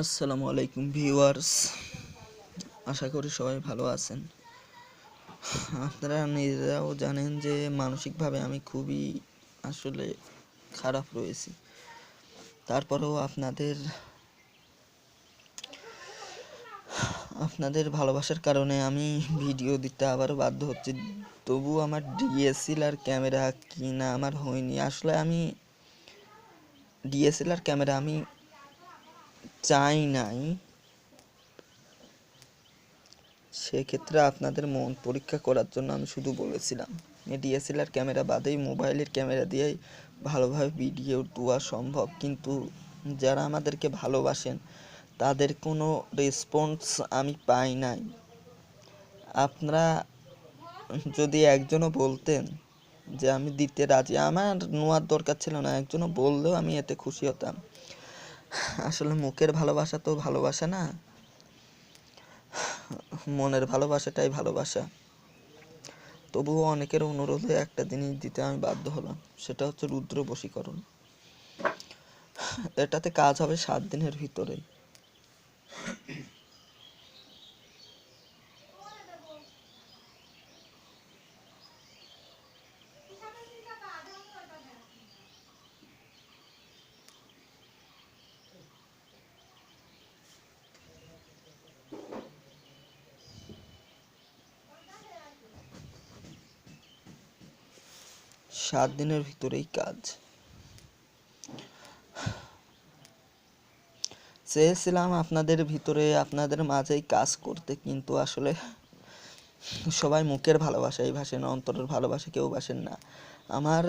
আসসালামু আলাইকুম ভিউয়ার্স। আশা করি সবাই ভালো আছেন। আপনারা নিজেরাও জানেন যে মানসিকভাবে আমি খুবই আসলে খারাপ রয়েছি। তারপরেও আপনাদের আপনাদের ভালোবাসার কারণে আমি ভিডিও দিতে আবারও বাধ্য হচ্ছি। তবু আমার ডিএসএলআর ক্যামেরা কিনা আমার হয়নি। আসলে আমি, ডিএসএলআর ক্যামেরা আমি চাই নাই, সেক্ষেত্রে আপনাদের মন পরীক্ষা করার জন্য আমি শুধু বলেছিলাম। ডিএসএলআর ক্যামেরা বাদেই মোবাইলের ক্যামেরা দিয়েই ভালোভাবে ভিডিও দেওয়া সম্ভব। কিন্তু যারা আমাদেরকে ভালোবাসেন, তাদের কোনো রেসপন্স আমি পাই নাই। আপনারা যদি একজনও বলতেন যে আমি দিতে রাজি, আমার নেওয়ার দরকার ছিল না, একজনও বললেও আমি এতে খুশি হতাম। আসলে মুখের ভালোবাসা তো ভালোবাসা না। মনের ভালোবাসাটাই ভালোবাসা। তবুও অনেকের অনুরোধে একটা জিনিস দিতে আমি বাধ্য হলাম, সেটা হচ্ছে রুদ্র বশীকরণ। এটাতে কাজ হবে সাত দিনের ভিতরেই সাত দিনের ভিতরেই কাজ। চেয়েছিলাম আপনাদের ভিতরে, আপনাদের মাঝেই কাজ করতে, কিন্তু আসলে সবাই মুখের ভালোবাসাই ভাসেন অন্তরের ভালোবাসা কেউ বাসেন না। আমার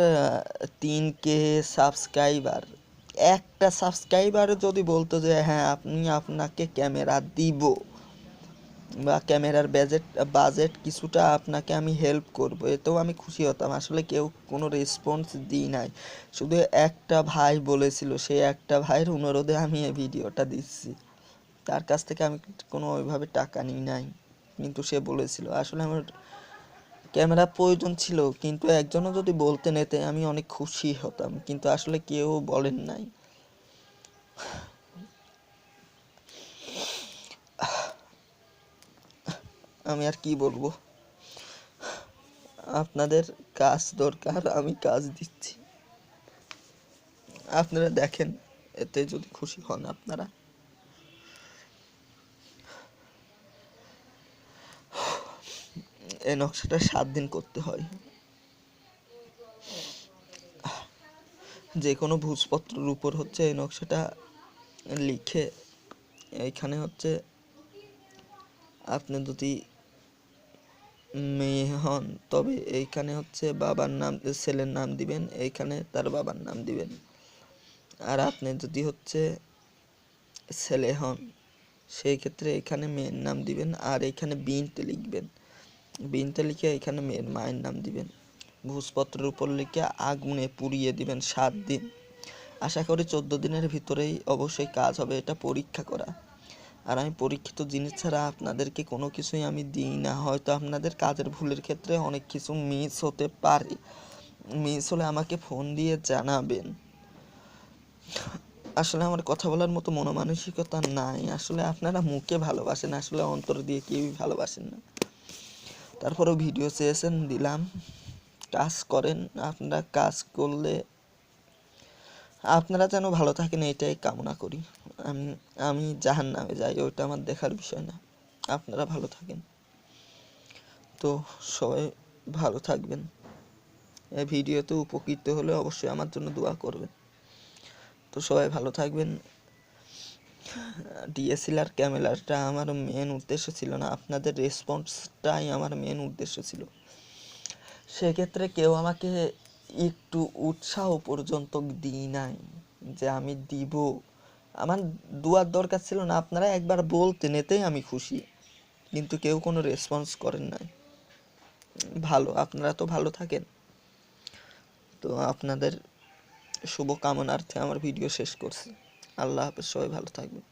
তিন কে সাবস্ক্রাইবার একটা সাবস্ক্রাইবার যদি বলতো যে হ্যাঁ আপনি আপনাকে ক্যামেরা দিব। বা ক্যামেরার বাজেট বাজেট কিছুটা আপনাকে আমি হেল্প করব, এতেও আমি খুশি হতাম। আসলে কেউ কোনো রেসপন্স দিই নাই। শুধু একটা ভাই বলেছিল সেই একটা ভাইয়ের অনুরোধে আমি এই ভিডিওটা দিচ্ছি। তার কাছ থেকে আমি কোনো ওইভাবে টাকা নিই নাই, কিন্তু সে বলেছিল। আসলে আমার ক্যামেরা প্রয়োজন ছিল, কিন্তু একজনও যদি বলতে নেতে আমি অনেক খুশি হতাম, কিন্তু আসলে কেউ বলেন নাই। আমি আর কি বলব? আপনাদের কাজ দরকার, আমি কাজ দিচ্ছি। আপনারা দেখেন, এতে যদি খুশি হন আপনারা। এই নকশাটা সাত দিন করতে হয়। যে কোনো ভূজপত্রের উপর হচ্ছে এই নকশাটা লিখে, এইখানে হচ্ছে আপনি যদি মেয়ে হন তবে এইখানে হচ্ছে বাবার নাম, ছেলের নাম দিবেন, এইখানে তার বাবার নাম দিবেন। আর আপনি যদি হচ্ছে ছেলে হন, সেই ক্ষেত্রে এখানে মেয়ের নাম দিবেন আর এখানে বিনতে লিখবেন। বিনতে লিখে এখানে মেয়ের মায়ের নাম দিবেন। ভূজপত্রের উপর লিখে আগুনে পুড়িয়ে দিবেন সাত দিন। আশা করি চোদ্দ দিনের ভিতরেই অবশ্যই কাজ হবে, এটা পরীক্ষা করা। আর আমি পরীক্ষিত জিনিস ছাড়া আপনাদেরকে কোনো কিছুই আমি দিই না। হয়তো আপনাদের কাজের ভুলের ক্ষেত্রে অনেক কিছু মিস হতে পারে। মিস হলে আমাকে ফোন দিয়ে জানাবেন। আসলে আমার কথা বলার মতো মনোমানসিকতা নাই। আসলে আপনারা মুখে ভালোবাসেন, আসলে অন্তর দিয়ে কেউই ভালোবাসেন না। তারপরেও ভিডিও চেয়েছেন, দিলাম। কাজ করেন, আপনারা কাজ করলে আপনারা যেন ভালো থাকেন, এটাই কামনা করি। আমি আমি জাহান নামে যাই, ওইটা আমার দেখার বিষয় না। আপনারা ভালো থাকেন। তো সবাই ভালো থাকবেন। এই ভিডিওতে উপকৃত হলে অবশ্যই আমার জন্য দোয়া করবেন। তো সবাই ভালো থাকবেন। ডিএসএলআর ক্যামেরাটা আমার মেন উদ্দেশ্য ছিল না, আপনাদের রেসপন্সটাই আমার মেন উদ্দেশ্য ছিল। সেক্ষেত্রে কেউ আমাকে একটু উৎসাহ পর্যন্ত দিই নাই যে আমি দিব। আমার দুয়ার দরকার ছিল না, আপনারা একবার বলতে এতেই আমি খুশি। কিন্তু কেউ কোনো রেসপন্স করেন নাই। ভালো, আপনারা তো ভালো থাকেন। তো আপনাদের শুভ কামনার্থে আমার ভিডিও শেষ করছি। আল্লাহ হাফেজ, সবাই ভালো থাকবেন।